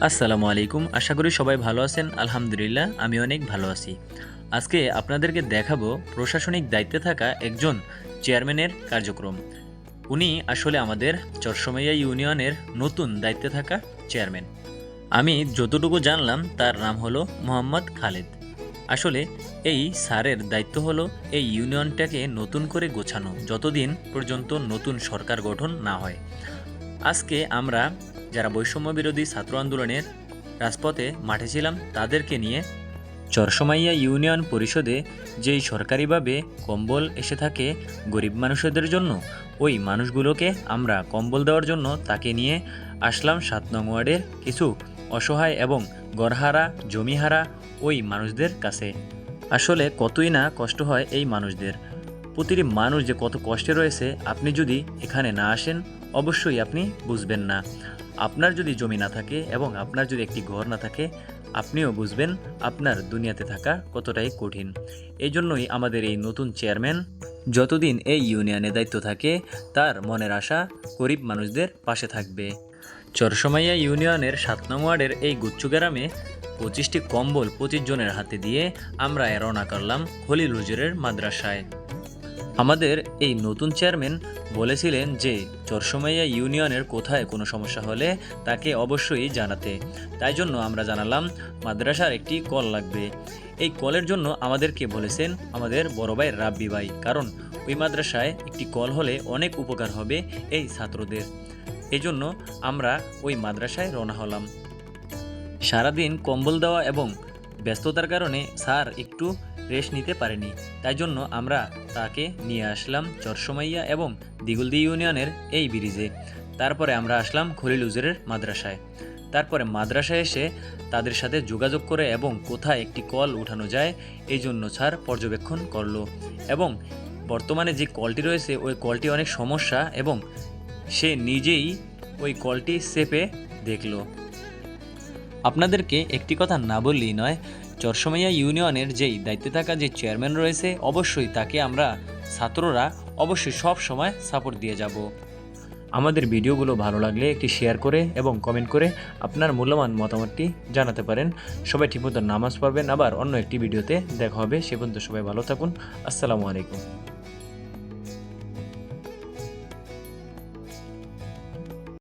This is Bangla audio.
আসসালামু আলাইকুম। আশা করি সবাই ভালো আছেন। আলহামদুলিল্লাহ, আমি অনেক ভালো আছি। আজকে আপনাদেরকে দেখাবো প্রশাসনিক দায়িত্বে থাকা একজন চেয়ারম্যানের কার্যক্রম। উনি আসলে আমাদের চরসমাইয়া ইউনিয়নের নতুন দায়িত্বে থাকা চেয়ারম্যান। আমি যতটুকু জানলাম, তার নাম হলো মোহাম্মদ খালেদ। আসলে এই স্যারের দায়িত্ব হলো এই ইউনিয়নটাকে নতুন করে গোছানো, যতদিন পর্যন্ত নতুন সরকার গঠন না হয়। আজকে আমরা যারা বৈষম্য বিরোধী ছাত্র আন্দোলনের রাজপথে মাঠে ছিলাম, তাদেরকে নিয়ে চরসমাইয়া ইউনিয়ন পরিষদে যেই সরকারিভাবে কম্বল এসে থাকে গরিব মানুষদের জন্য, ওই মানুষগুলোকে আমরা কম্বল দেওয়ার জন্য তাকে নিয়ে আসলাম সাত নং ওয়ার্ডের কিছু অসহায় এবং গড়হারা, জমিহারা ওই মানুষদের কাছে। আসলে কতই না কষ্ট হয় এই মানুষদের। প্রতিটি মানুষ যে কত কষ্টে রয়েছে, আপনি যদি এখানে না আসেন, অবশ্যই আপনি বুঝবেন না। আপনার যদি জমি না থাকে এবং আপনার যদি একটি ঘর না থাকে, আপনিও বুঝবেন আপনার দুনিয়াতে থাকা কতটাই কঠিন। এই জন্যই আমাদের এই নতুন চেয়ারম্যান যতদিন এই ইউনিয়নে দায়িত্ব থাকে, তার মনের আশা গরিব মানুষদের পাশে থাকবে। চরসমাইয়া ইউনিয়নের সাত নং ওয়ার্ডের এই গুচ্ছু গ্রামে পঁচিশটি কম্বল পঁচিশ জনের হাতে দিয়ে আমরা রওনা করলাম খলিল হুজুরের মাদ্রাসায়। আমাদের এই নতুন চেয়ারম্যান বলেছিলেন যে, চরসমাইয়া ইউনিয়নের কোথায় কোনো সমস্যা হলে তাকে অবশ্যই জানাতে। তাই জন্য আমরা জানালাম, মাদ্রাসার একটি কল লাগবে। এই কলের জন্য আমাদেরকে বলেছেন আমাদের বড় ভাই রাব্বি ভাই, কারণ ওই মাদ্রাসায় একটি কল হলে অনেক উপকার হবে এই ছাত্রদের। এই জন্য আমরা ওই মাদ্রাসায় রওনা হলাম। সারাদিন কম্বল দেওয়া এবং ব্যস্ততার কারণে স্যার একটু রেস্ট নিতে পারেনি। তাই জন্য আমরা তাকে নিয়ে আসলাম চরসমাইয়া এবং দিগুলদি ইউনিয়নের এই ব্রিজে। তারপরে আমরা আসলাম খলিল উজুরের মাদ্রাসায়। তারপরে মাদ্রাসায় এসে তাদের সাথে যোগাযোগ করে এবং কোথায় একটি কল উঠানো যায়, এই জন্য স্যার পর্যবেক্ষণ করল। এবং বর্তমানে যে কলটি রয়েছে, ওই কলটি অনেক সমস্যা এবং সে নিজেই ওই কলটি চেপে দেখল। আপনাদেরকে একটি কথা না বললেই নয়, চরসমাইয়া ইউনিয়নের যেই দায়িত্বে থাকা যে চেয়ারম্যান রয়েছে, অবশ্যই তাকে আমরা ছাত্ররা অবশ্যই সব সময় সাপোর্ট দিয়ে যাব। আমাদের ভিডিওগুলো ভালো লাগলে একটি শেয়ার করে এবং কমেন্ট করে আপনার মূল্যবান মতামতটি জানাতে পারেন। সবাই ঠিকমতো নামাজ পড়বেন, আবার অন্য একটি ভিডিওতে দেখা হবে। সে পর্যন্ত সবাই ভালো থাকুন। আসসালামু আলাইকুম।